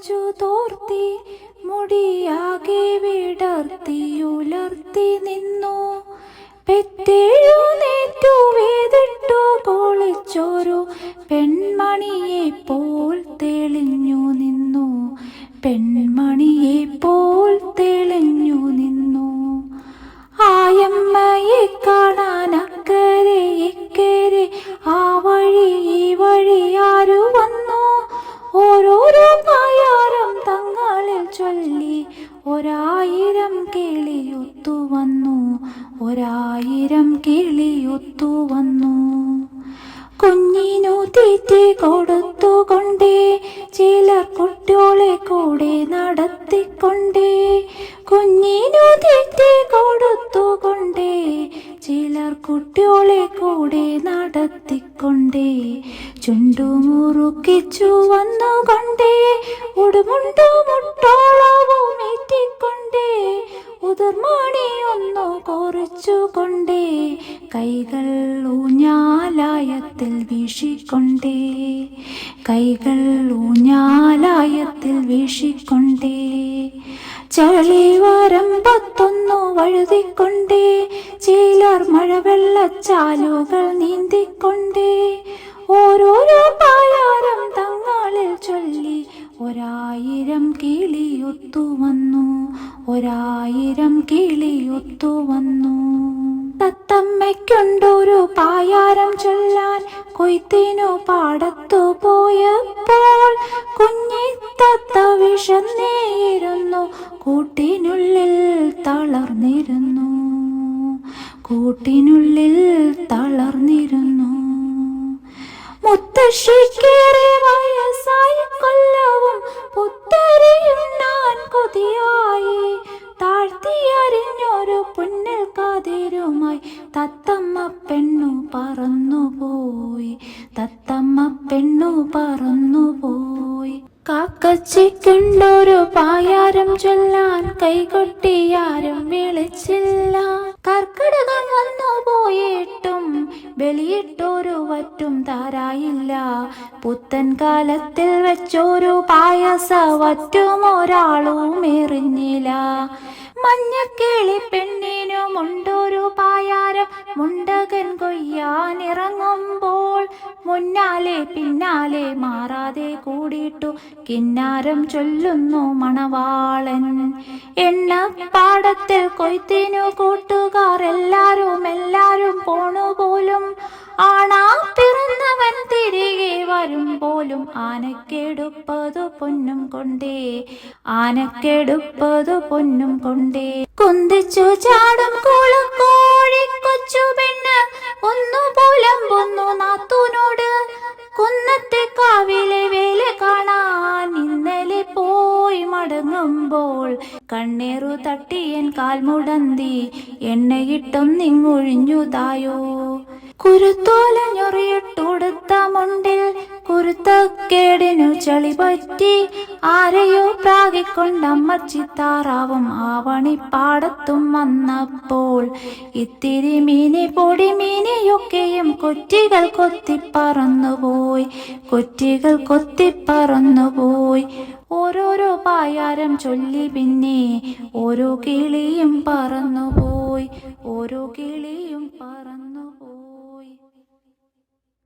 കുളിച്ചു തോർത്തി മുടിയാകെ വിടർത്തി ഉലർത്തി നിന്നു. വേദിട്ടു കുളിച്ചൊരു പെൺമണിയെ പോൽ തെളിഞ്ഞു നിന്നു. പെൺമണിയെ പോൽ തെളിഞ്ഞു നിന്നു. ഒരായിരം കിളിയൊത്തു വന്നു. കുഞ്ഞിനു തീറ്റി കൊടുത്തുകൊണ്ടേ ചിലർ കുട്ടികളെ കൂടെ നടത്തിക്കൊണ്ടേ. കുഞ്ഞിനു തീറ്റി കൊടുത്തുകൊണ്ടേ ചിലർ കുട്ടികളെ കൂടെ നടത്തിക്കൊണ്ടേ. ചുണ്ടുമുറുക്കിച്ചു വന്നുകൊണ്ടേ ഉടുമുണ്ടു മുട്ടോളവും ഏറ്റിക്കൊണ്ടേ. ഉതിർമണി ഒന്നു കുറിച്ചുകൊണ്ടേ കൈകൾ ഊഞ്ഞാലായത്തിൽ വീശിക്കൊണ്ടേ കൈകൾ ഊഞ്ഞാലായത്തിൽ വീശിക്കൊണ്ടേ ചളി വരമ്പത്തൊന്നു വഴുതിക്കൊണ്ടേ ചിലർ മഴവെള്ളച്ചാലുകൾ നീന്തിക്കൊണ്ടേ ഓരോരോ ഒരായിരം കിളിയൊത്തു വന്നു. തത്തമ്മയ്ക്കുണ്ടൊരു പായാരം ചൊല്ലാൻ കൊയ്ത്തിനു പാടത്തു പോയപ്പോൾ കുഞ്ഞി തത്ത വിഷന്നേയിരുന്നു കൂട്ടിനുള്ളിൽ തളർന്നിരുന്നു. കൂട്ടിനുള്ളിൽ തളർന്നിരുന്നു. മുത്തശ്ശിക്കേറെ വയസ്സായി കൊതിയായി താഴ്ത്തിയരിഞ്ഞൊരു പുന്നൽ കാതിരുമായി തത്തമ്മ പെണ്ണു പറന്നുപോയി. തത്തമ്മ പെണ്ണു പറന്നുപോയി. കാക്കച്ചിക്കുണ്ടൊരു പായാരം ചൊല്ലാൻ കൈകൊട്ടിയാരും വിളിച്ചില്ല. കർക്കിടകം വന്നു പോയിട്ടും വെളിയിട്ടൊരു വറ്റും താരായില്ല. പുത്തൻ കാലത്തിൽ വെച്ചൊരു പായസ വറ്റും ഒരാളും എറിഞ്ഞില്ല. മഞ്ഞക്കിളി പെണ്ണിനുമുണ്ടൊരു പായാരം. മുണ്ടകൻ കൊയ്യാനിറങ്ങുമ്പോൾ മുന്നാലെ പിന്നാലെ മാറാതെ കൂടിയിട്ടു കിന്നാരം ചൊല്ലുന്നു മണവാളൻ. എണ്ണപ്പാടത്തിൽ കൊയ്ത്തിനു കൂട്ടുകാർ എല്ലാരും എല്ലാരും പോണു പോലും ആണാ പിറന്നവൻ തിരികെ വരും പോലും ആനക്കെടുപ്പതു പൊന്നും കൊണ്ടേ. ആനക്കെടുപ്പതു പൊന്നും കൊണ്ടേ. കുന്തിച്ചു ചാടും കോളക്കോഴി കൊച്ചു പെണ്ണ് ഒന്നു പുലമ്പൊന്നു നാത്തൂനോട്. കുന്നത്തെ കാവിലെ വേല കാണാൻ ഇന്നലെ പോയി മടങ്ങുമ്പോൾ കണ്ണേറു തട്ടിയൻ കാൽമുടന്തി എണ്ണയിട്ടും നിങ്ങൊഴിഞ്ഞുതായോ കുരുത്തോലഞ്ഞൊറിയിട്ടുടുത്ത മുണ്ടിൽ കുരുത്തക്കേടിനു ചളി പറ്റി ആരെയോ പ്രാകിക്കൊണ്ടമ്മച്ചിത്താറാവും ആവണിപ്പാടത്തും വന്നപ്പോൾ. ഇത്തിരി മീനി പൊടി മീനിയൊക്കെയും കൊറ്റികൾ കൊത്തിപ്പറന്നുപോയി കൊറ്റികൾ കൊത്തിപ്പറന്നുപോയി. ഓരോരോ പായാരം ചൊല്ലി പിന്നെ ഓരോ കിളിയും പറന്നു